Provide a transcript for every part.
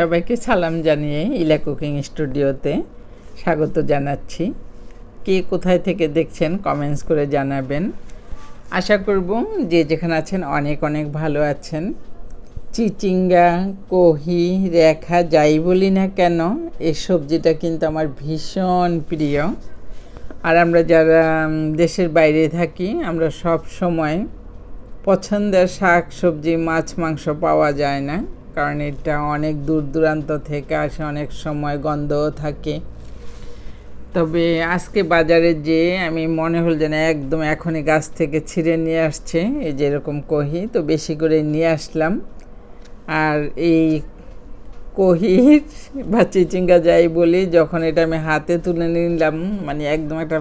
সবাইকে সালাম জানিয়ে ইলা কুকিং স্টুডিওতে স্বাগত জানাচ্ছি। কে কোথায় থেকে দেখছেন কমেন্টস করে জানাবেন। আশা করব যে যেখানে আছেন অনেক অনেক ভালো আছেন। চিচিঙ্গা, কহি, রেখা, যাই বলি না কেন, এই সবজিটা কিন্তু আমার ভীষণ প্রিয়। আর আমরা যারা দেশের বাইরে থাকি, আমরা সব সময় পছন্দের শাক সবজি, মাছ, মাংস পাওয়া যায় না। কারণ এটা অনেক দূর দূরান্ত থেকে আসে, অনেক সময় গন্ধও থাকে। তবে আজকে বাজারে যে আমি মনে হল যে না একদম এখনই গাছ থেকে ছিঁড়ে নিয়ে আসছে, এই যেরকম কহি। তো বেশি করে নিয়ে আসলাম। আর এই কহির বা চিচিঙ্গা যাই বলি, যখন এটা আমি হাতে তুলে নিলাম মানে একদম একটা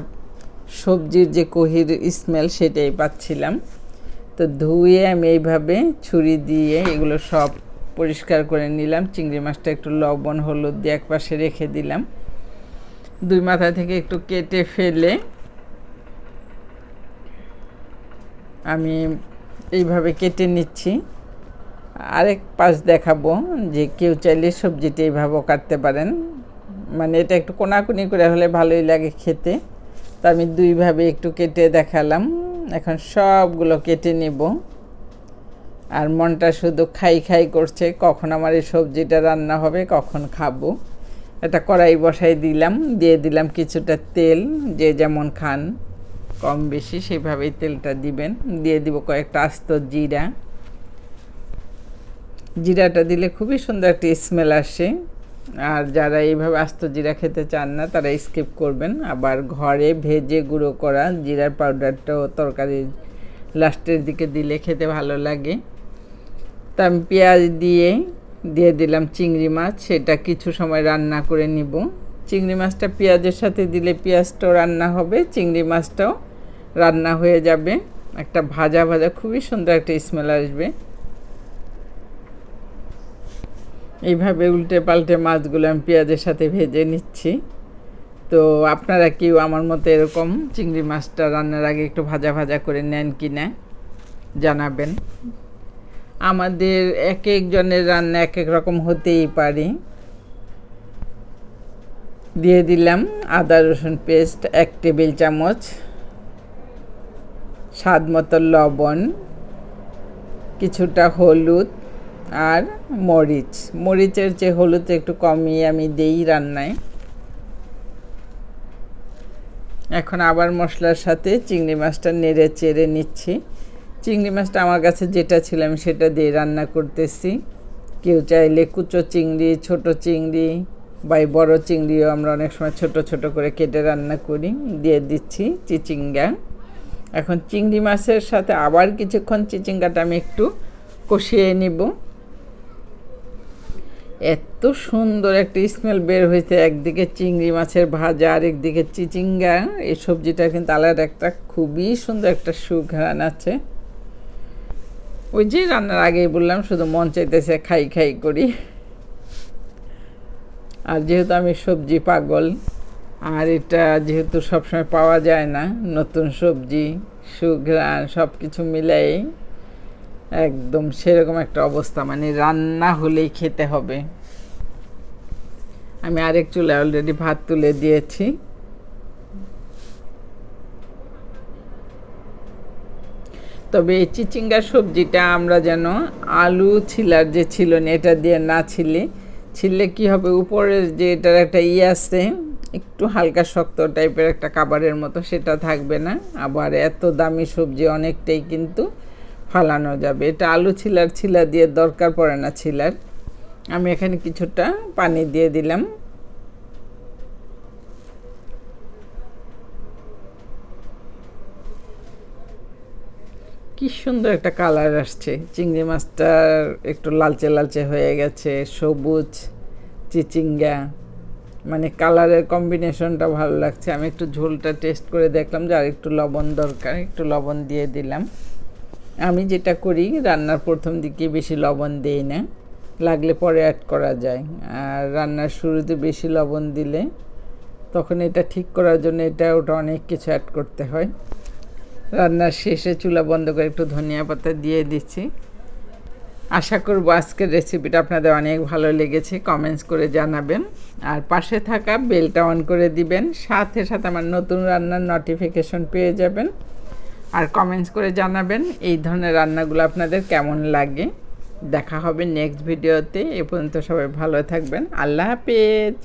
সবজির যে কহির স্মেল সেটাই পাচ্ছিলাম। তো ধুয়ে আমি এইভাবে ছুরি দিয়ে এগুলো সব পরিষ্কার করে নিলাম। চিংড়ি মাছটা একটু লবণ, হলুদ দিয়ে একপাশে রেখে দিলাম। দুই মাথা থেকে একটু কেটে ফেলে আমি এইভাবে কেটে নিচ্ছি। আরেক পাশ দেখাবো যে কেউ চাইলে সবজিটা এইভাবেও কাটতে পারেন। মানে এটা একটু কোনাকুনি করে হলে ভালোই লাগে খেতে। তো আমি দুইভাবে একটু কেটে দেখালাম। এখন সবগুলো কেটে নেব। আর মনটা শুধু খাই খাই করছে, কখন আমার এই সবজিটা রান্না হবে, কখন খাব। একটা কড়াই বসাই দিলাম, দিয়ে দিলাম কিছুটা তেল, যে যেমন খান, কম বেশি সেভাবেই তেলটা দিবেন। দিয়ে দিব কয়েকটা আস্ত জিরা। জিরাটা দিলে খুবই সুন্দর একটা স্মেল আসে। আর যারা এইভাবে আস্ত জিরা খেতে চান না, তারা স্কিপ করবেন। আবার ঘরে ভেজে গুঁড়ো করা জিরার পাউডারটাও তরকারির লাস্টের দিকে দিলে খেতে ভালো লাগে। তা আমি পেঁয়াজ দিয়ে দিয়ে দিলাম চিংড়ি মাছ, সেটা কিছু সময় রান্না করে নিব। চিংড়ি মাছটা পেঁয়াজের সাথে দিলে পেঁয়াজটাও রান্না হবে, চিংড়ি মাছটাও রান্না হয়ে যাবে। একটা ভাজা ভাজা, খুবই সুন্দর একটা স্মেল আসবে। এইভাবে উল্টে পাল্টে মাছগুলো আমি পেঁয়াজের সাথে ভেজে নিচ্ছি। তো আপনারা কেউ আমার মতো এরকম চিংড়ি মাছটা রান্নার আগে একটু ভাজা ভাজা করে নেন কি না জানাবেন। আমাদের এক একজনের রান্না এক এক রকম হতেই পারে। দিয়ে দিলাম আদা, রসুন পেস্ট, এক টেবিল চামচ, স্বাদ মতো লবণ, কিছুটা হলুদ আর মরিচ। মরিচের যে হলুদ একটু কমিয়ে আমি দেই রান্নায়। এখন আবার মশলার সাথে চিংড়ি মাছটা নেড়ে চেড়ে নিচ্ছি। চিংড়ি মাছটা আমার কাছে যেটা ছিল আমি সেটা দিয়ে রান্না করতেছি। কেউ চাইলে কুচো চিংড়ি, ছোট চিংড়ি বা বড় চিংড়িও আমরা অনেক সময় ছোট ছোট করে কেটে রান্না করি, দিয়ে দিচ্ছি চিচিঙ্গা। এখন চিংড়ি মাছের সাথে আবার কিছুক্ষণ চিচিঙ্গাটা আমি একটু কষিয়ে নিব। এত সুন্দর একটা স্মেল বের হয়েছে, একদিকে চিংড়ি মাছের ভাজা আর একদিকে চিচিঙ্গা। এই সবজিটা কিন্তু আলাদা একটা খুবই সুন্দর একটা সুঘ্রাণ আছে। ওই যে রান্নার আগেই বললাম, শুধু মন চাইতেছে খাই খাই করি। আর যেহেতু আমি সবজি পাগল, আর এটা যেহেতু সবসময় পাওয়া যায় না, নতুন সবজি, সুঘ্রাণ সব কিছু মিলাই একদম সেরকম একটা অবস্থা। মানে রান্না হলেই খেতে হবে। আমি আরেক চুলে অলরেডি ভাত তুলে দিয়েছি। তবে এই চিচিঙ্গার সবজিটা আমরা যেন আলু ছিলার যে ছিল না, এটা দিয়ে না ছিলে ছিলে কি হবে? উপরের যে এটার একটা ইয়ে আছে, একটু হালকা শক্ত টাইপের একটা কাবারের মতো, সেটা থাকবে না। আবার এত দামি সবজি অনেকটাই কিন্তু ফালানো যাবে। এটা আলু ছিলার, ছিলা দিয়ে দরকার পড়ে না ছিলার। আমি এখানে কিছুটা পানি দিয়ে দিলাম। কি সুন্দর একটা কালার আসছে। চিংড়ি মাছটার একটু লালচে লালচে হয়ে গেছে, সবুজ, চিচিঙ্গা। মানে কালারের কম্বিনেশনটা ভালো লাগছে। আমি একটু ঝোলটা টেস্ট করে দেখলাম যে আর একটু লবণ দরকার, একটু লবণ দিয়ে দিলাম। আমি যেটা করি, রান্নার প্রথম দিকে বেশি লবণ দিই না, লাগলে পরে অ্যাড করা যায়। আর রান্নার শুরুতে বেশি লবণ দিলে তখন এটা ঠিক করার জন্য এটা ওটা অনেক কিছু অ্যাড করতে হয়। রান্নার শেষে চুলা বন্ধ করে একটু ধনিয়া পাতা দিয়ে দিচ্ছি। আশা করব আজকের রেসিপিটা আপনাদের অনেক ভালো লেগেছে কমেন্টস করে জানাবেন। আর পাশে থাকা বেলটা অন করে দিবেন, সাথে সাথে আমার নতুন রান্নার নোটিফিকেশন পেয়ে যাবেন। আর কমেন্টস করে জানাবেন এই ধরনের রান্নাগুলো আপনাদের কেমন লাগে। দেখা হবে নেক্সট ভিডিওতে এ পর্যন্ত সবাই ভালো থাকবেন, আল্লাহ হাফেজ!